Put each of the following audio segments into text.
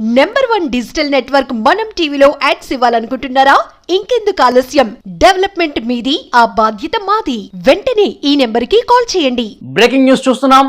Number one digital network మనం టీవీలో ads ఇవ్వాలనుకుంటున్నారా? ఇంకెందుకు ఆలస్యం? డెవలప్మెంట్ మీది ఆ బాధ్యత మాది. వెంటనే ఈ నెంబర్కి కాల్ చేయండి. బ్రేకింగ్ న్యూస్ చూస్తున్నాం.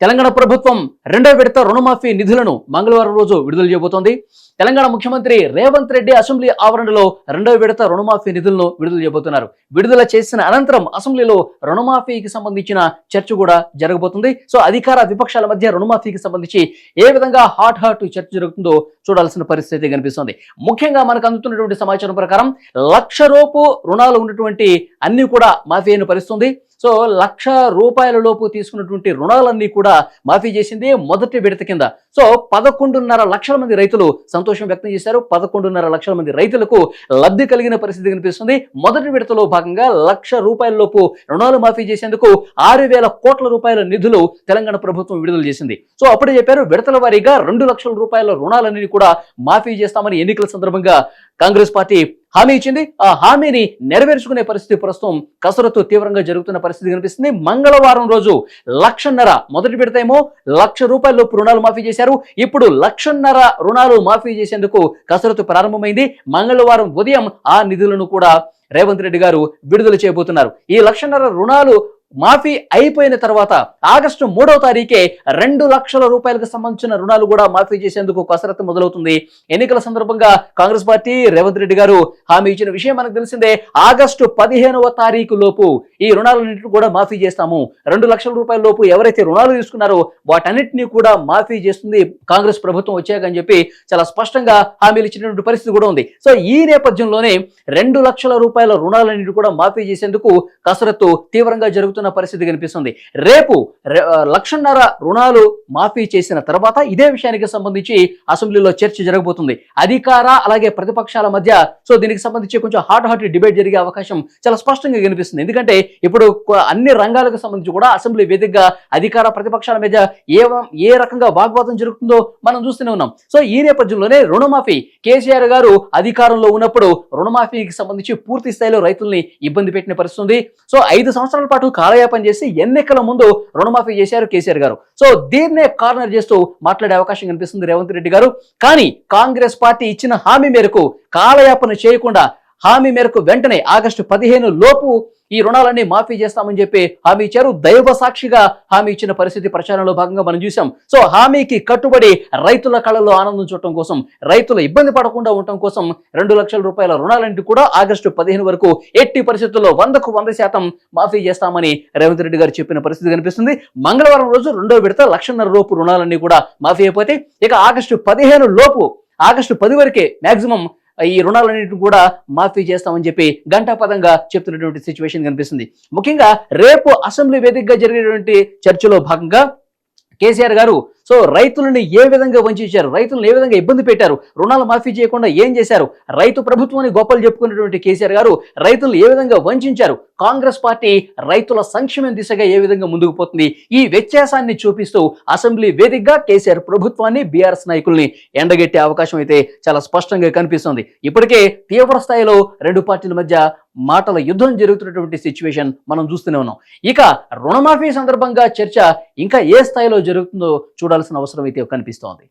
తెలంగాణ ప్రభుత్వం రెండో విడత రుణమాఫీ నిధులను మంగళవారం రోజు విడుదల చేయబోతోంది. తెలంగాణ ముఖ్యమంత్రి రేవంత్ రెడ్డి అసెంబ్లీ ఆవరణలో రెండో విడత రుణమాఫీ నిధులను విడుదల చేయబోతున్నారు. విడుదల చేసిన అనంతరం అసెంబ్లీలో రుణమాఫీకి సంబంధించిన చర్చ కూడా జరగబోతుంది. సో అధికార విపక్షాల మధ్య రుణమాఫీకి సంబంధించి ఏ విధంగా హాట్ హాట్ చర్చ జరుగుతుందో చూడాల్సిన పరిస్థితి కనిపిస్తుంది. ముఖ్యంగా మనకు అందుతున్నటువంటి సమాచారం ప్రకారం లక్ష రూపు రుణాలు ఉన్నటువంటి అన్ని కూడా మాఫీ అయిన పరిస్థితుంది. సో లక్ష రూపాయల లోపు తీసుకున్నటువంటి రుణాలన్నీ కూడా మాఫీ చేసింది మొదటి విడత కింద. సో పదకొండున్నర లక్షల మంది రైతులు సంతోషం వ్యక్తం చేశారు. పదకొండున్నర లక్షల మంది రైతులకు లబ్ధి కలిగిన పరిస్థితి కనిపిస్తుంది. మొదటి విడతలో భాగంగా లక్ష రూపాయల లోపు రుణాలు మాఫీ చేసేందుకు ఆరు వేల కోట్ల రూపాయల నిధులు తెలంగాణ ప్రభుత్వం విడుదల చేసింది. సో అప్పుడే చెప్పారు విడతల వారీగా రెండు లక్షల రూపాయల రుణాలన్నీ కూడా మాఫీ చేస్తామని ఎన్నికల సందర్భంగా కాంగ్రెస్ పార్టీ హామీ ఇచ్చింది. ఆ హామీని నెరవేర్చుకునే పరిస్థితి ప్రస్తుతం కసరత్తు తీవ్రంగా జరుగుతున్న పరిస్థితి కనిపిస్తుంది. మంగళవారం రోజు లక్షన్నర మొదటి విడతేమో లక్ష రూపాయల రుణాలు మాఫీ చేశారు. ఇప్పుడు లక్షన్నర రుణాలు మాఫీ చేసేందుకు కసరత్తు ప్రారంభమైంది. మంగళవారం ఉదయం ఆ నిధులను కూడా రేవంత్ రెడ్డి గారు విడుదల చేయబోతున్నారు. ఈ లక్షన్నర రుణాలు మాఫీ అయిపోయిన తర్వాత ఆగస్టు మూడవ తారీఖే రెండు లక్షల రూపాయలకు సంబంధించిన రుణాలు కూడా మాఫీ చేసేందుకు కసరత్తు మొదలవుతుంది. ఎన్నికల సందర్భంగా కాంగ్రెస్ పార్టీ రేవంత్ రెడ్డి గారు హామీ ఇచ్చిన విషయం మనకు తెలిసిందే ఆగస్టు పదిహేనవ తారీఖు లోపు ఈ రుణాలన్నింటినీ కూడా మాఫీ చేస్తాము. రెండు లక్షల రూపాయల లోపు ఎవరైతే రుణాలు తీసుకున్నారో వాటన్నిటినీ కూడా మాఫీ చేస్తుంది కాంగ్రెస్ ప్రభుత్వం వచ్చాకని చెప్పి చాలా స్పష్టంగా హామీలు ఇచ్చినటువంటి పరిస్థితి కూడా ఉంది. సో ఈ నేపథ్యంలోనే రెండు లక్షల రూపాయల రుణాలన్నింటినీ కూడా మాఫీ చేసేందుకు కసరత్తు తీవ్రంగా జరుగుతుంది జరుగుతున్న పరిస్థితి కనిపిస్తుంది. రేపు లక్షన్నర రుణాలు మాఫీ చేసిన తర్వాత ఇదే విషయానికి సంబంధించి అసెంబ్లీలో చర్చ జరగబోతుంది. అధికార అలాగే ప్రతిపక్షాల మధ్య సో దీనికి సంబంధించి కొంచెం హాట్ హాట్ డిబేట్ జరిగే అవకాశం చాలా స్పష్టంగా కనిపిస్తుంది. ఎందుకంటే ఇప్పుడు అన్ని రంగాలకు సంబంధించి కూడా అసెంబ్లీ వేదికగా అధికార ప్రతిపక్షాల మధ్య ఏ ఏ రకంగా వాగ్వాదం జరుగుతుందో మనం చూస్తూనే ఉన్నాం. సో ఈ నేపథ్యంలోనే రుణమాఫీ కేసీఆర్ గారు అధికారంలో ఉన్నప్పుడు రుణమాఫీకి సంబంధించి పూర్తి స్థాయిలో రైతుల్ని ఇబ్బంది పెట్టిన పరిస్థితి సో ఐదు సంవత్సరాల పాటు కాలయాపన చేసి ఎన్నికల ముందు రుణమాఫీ చేశారు కేసీఆర్ గారు. సో దీన్నే కార్నర్ చేస్తూ మాట్లాడే అవకాశం కనిపిస్తుంది రేవంత్ రెడ్డి గారు. కానీ కాంగ్రెస్ పార్టీ ఇచ్చిన హామీ మేరకు కాలయాపన చేయకుండా హామీ మేరకు వెంటనే ఆగస్టు పదిహేను లోపు ఈ రుణాలన్నీ మాఫీ చేస్తామని చెప్పి హామీ ఇచ్చారు. దైవ సాక్షిగా హామీ ఇచ్చిన పరిస్థితి ప్రచారంలో భాగంగా మనం చూసాం. సో హామీకి కట్టుబడి రైతుల కళలో ఆనందం చూడటం కోసం రైతులు ఇబ్బంది పడకుండా ఉండటం కోసం రెండు లక్షల రూపాయల రుణాలన్నింటి కూడా ఆగస్టు పదిహేను వరకు ఎట్టి పరిస్థితుల్లో వందకు వంద శాతం మాఫీ చేస్తామని రేవంత్ రెడ్డి గారు చెప్పిన పరిస్థితి కనిపిస్తుంది. మంగళవారం రోజు రెండో విడత లక్షన్నర లోపు రుణాలన్నీ కూడా మాఫీ అయిపోతే ఇక ఆగస్టు పదిహేను లోపు ఆగస్టు పది వరకే మాక్సిమం ఈ రుణాలన్నింటిని కూడా మాఫీ చేస్తామని చెప్పి గంటాపదంగా చెప్తున్నటువంటి సిచ్యువేషన్ కనిపిస్తుంది. ముఖ్యంగా రేపు అసెంబ్లీ వేదికగా జరిగేటువంటి చర్చలో భాగంగా కేసీఆర్ గారు సో రైతులను ఏ విధంగా వంచారు రైతులను ఏ విధంగా ఇబ్బంది పెట్టారు? రుణాలు మాఫీ చేయకుండా ఏం చేశారు? రైతు ప్రభుత్వాన్ని గొప్పలు చెప్పుకున్నటువంటి కేసీఆర్ గారు రైతులను ఏ విధంగా వంచారు? కాంగ్రెస్ పార్టీ రైతుల సంక్షేమం దిశగా ఏ విధంగా ముందుకు పోతుంది? ఈ వ్యత్యాసాన్ని చూపిస్తూ అసెంబ్లీ వేదికగా కేసీఆర్ ప్రభుత్వాన్ని బీఆర్ఎస్ నాయకుల్ని ఎండగెట్టే అవకాశం అయితే చాలా స్పష్టంగా కనిపిస్తుంది. ఇప్పటికే తీవ్ర స్థాయిలో రెండు పార్టీల మధ్య మాటల యుద్ధం జరుగుతున్నటువంటి సిచ్యువేషన్ మనం చూస్తూనే ఉన్నాం. ఇక రుణమాఫీ సందర్భంగా చర్చ ఇంకా ఏ స్థాయిలో జరుగుతుందో చూడాలి. చూడాల్సిన అవసరం అయితే కనిపిస్తోంది.